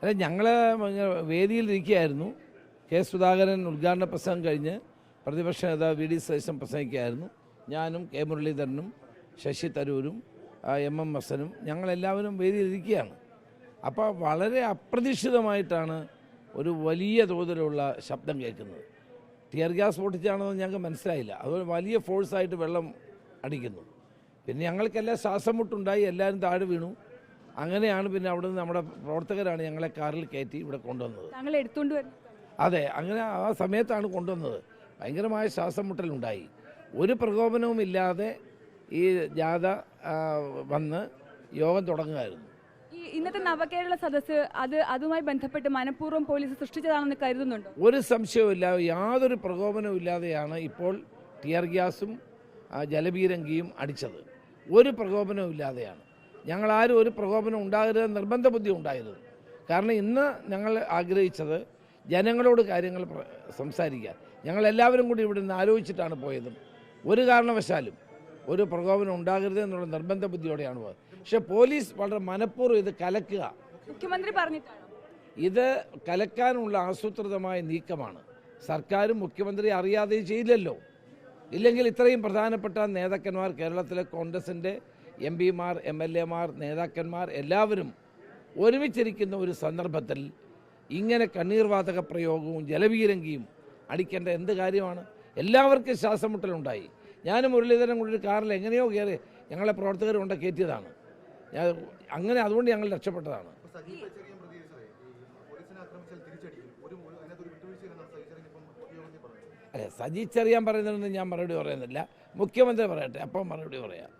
അല്ല ഞങ്ങൾ വേദിയിലിരിക്കുകയായിരുന്നു. കെ സുധാകരൻ ഉദ്ഘാടന പ്രസംഗം കഴിഞ്ഞ് പ്രതിപക്ഷ നേതാവ് വി ഡി സതീശൻ പ്രസംഗിക്കുകയായിരുന്നു. ഞാനും കെ മുരളീധരനും ശശി തരൂരും എം എം ഹസനും ഞങ്ങളെല്ലാവരും വേദിയിലിരിക്കുകയാണ്. അപ്പോൾ വളരെ അപ്രതീക്ഷിതമായിട്ടാണ് ഒരു വലിയ തോതിലുള്ള ശബ്ദം കേൾക്കുന്നത്. ടിയർ ഗ്യാസ് പൊട്ടിച്ചാണെന്ന് ഞങ്ങൾക്ക് മനസ്സിലായില്ല. അതുപോലെ വലിയ ഫോഴ്സായിട്ട് വെള്ളം അടിക്കുന്നു. പിന്നെ ഞങ്ങൾക്കെല്ലാം ശ്വാസം മുട്ടുണ്ടായി എല്ലാവരും താഴെ വീണു. അങ്ങനെയാണ് പിന്നെ അവിടെ നിന്ന് നമ്മുടെ പ്രവർത്തകരാണ് ഞങ്ങളെ കാറിൽ കയറ്റി ഇവിടെ കൊണ്ടുവന്നത്. താങ്കൾ എടുത്തുകൊണ്ട് വരുന്നു അതെ അങ്ങനെ ആ സമയത്താണ് കൊണ്ടുവന്നത്. ഭയങ്കരമായ ശ്വാസം മുട്ടലുണ്ടായി ഒരു പ്രകോപനവും ഇല്ലാതെ ഈ ജാഥ വന്ന് യോഗം തുടങ്ങുമായിരുന്നു ഈ ഇന്നത്തെ നവകേരള സദസ്സ് അത് അതുമായി ബന്ധപ്പെട്ട് മനഃപൂർവം പോലീസ് സൃഷ്ടിച്ചതാണെന്ന് കരുതുന്നുണ്ട്? ഒരു സംശയവുമില്ല യാതൊരു പ്രകോപനവും ഇല്ലാതെയാണ് ഇപ്പോൾ ടിയർ ഗ്യാസും ജലബീരങ്കിയും അടിച്ചത്. ഒരു പ്രകോപനവും ഇല്ലാതെയാണ്. ഞങ്ങളാരും ഒരു പ്രകോപനം ഉണ്ടാകരുത് നിർബന്ധ ബുദ്ധി ഉണ്ടായിരുന്നു കാരണം ഇന്ന് ഞങ്ങൾ ആഗ്രഹിച്ചത് ജനങ്ങളോട് കാര്യങ്ങൾ സംസാരിക്കുക സംസാരിക്കാൻ. ഞങ്ങളെല്ലാവരും കൂടി ഇവിടെ നിന്ന് ആലോചിച്ചിട്ടാണ് പോയതും. ഒരു കാരണവശാലും ഒരു പ്രകോപനം ഉണ്ടാകരുത് എന്നുള്ള നിർബന്ധ ബുദ്ധിയോടെയാണ് പോയത്. പക്ഷേ പോലീസ് വളരെ മനഃപൂർവം ഇത് കലക്കുക. മുഖ്യമന്ത്രി പറഞ്ഞിട്ടാണ്? ഇത് കലക്കാനുള്ള ആസൂത്രിതമായ നീക്കമാണ്. സർക്കാരും മുഖ്യമന്ത്രി അറിയാതെ ചെയ്യില്ലല്ലോ. ഇല്ലെങ്കിൽ ഇത്രയും പ്രധാനപ്പെട്ട നേതാക്കന്മാർ കേരളത്തിലെ കോൺഗ്രസിന്റെ എം പിമാർ എം എൽ എമാർ നേതാക്കന്മാർ എല്ലാവരും ഒരുമിച്ചിരിക്കുന്ന ഒരു സന്ദർഭത്തിൽ ഇങ്ങനെ കണ്ണീർവാതക പ്രയോഗവും ജലവീരങ്കിയും അടിക്കേണ്ട എന്ത് കാര്യമാണ്? എല്ലാവർക്കും ശ്വാസമുട്ടലുണ്ടായി. ഞാൻ മുരളീധരൻ കൂടി ഒരു കാറിൽ എങ്ങനെയോ കയറി ഞങ്ങളെ പ്രവർത്തകർ കൊണ്ട് കയറ്റിയതാണ്. ഞാൻ അങ്ങനെ അതുകൊണ്ട് ഞങ്ങൾ രക്ഷപ്പെട്ടതാണ്. സജി ചെറിയ പ്രതികരിച്ചതേ പോലീസിനെ ആക്രമിച്ചാൽ തിരിച്ചടിക്കും. ഒരു ഒരു- അതിനകത്ത് സജി ചെറിയൻ ഇപ്പം മുഖ്യമന്ത്രി പറഞ്ഞത്. അല്ലെ സജി ചെറിയാൻ പറയുന്നതൊന്നും ഞാൻ മറുപടി പറയുന്നില്ല. മുഖ്യമന്ത്രി പറയട്ടെ അപ്പം മറുപടി പറയാം.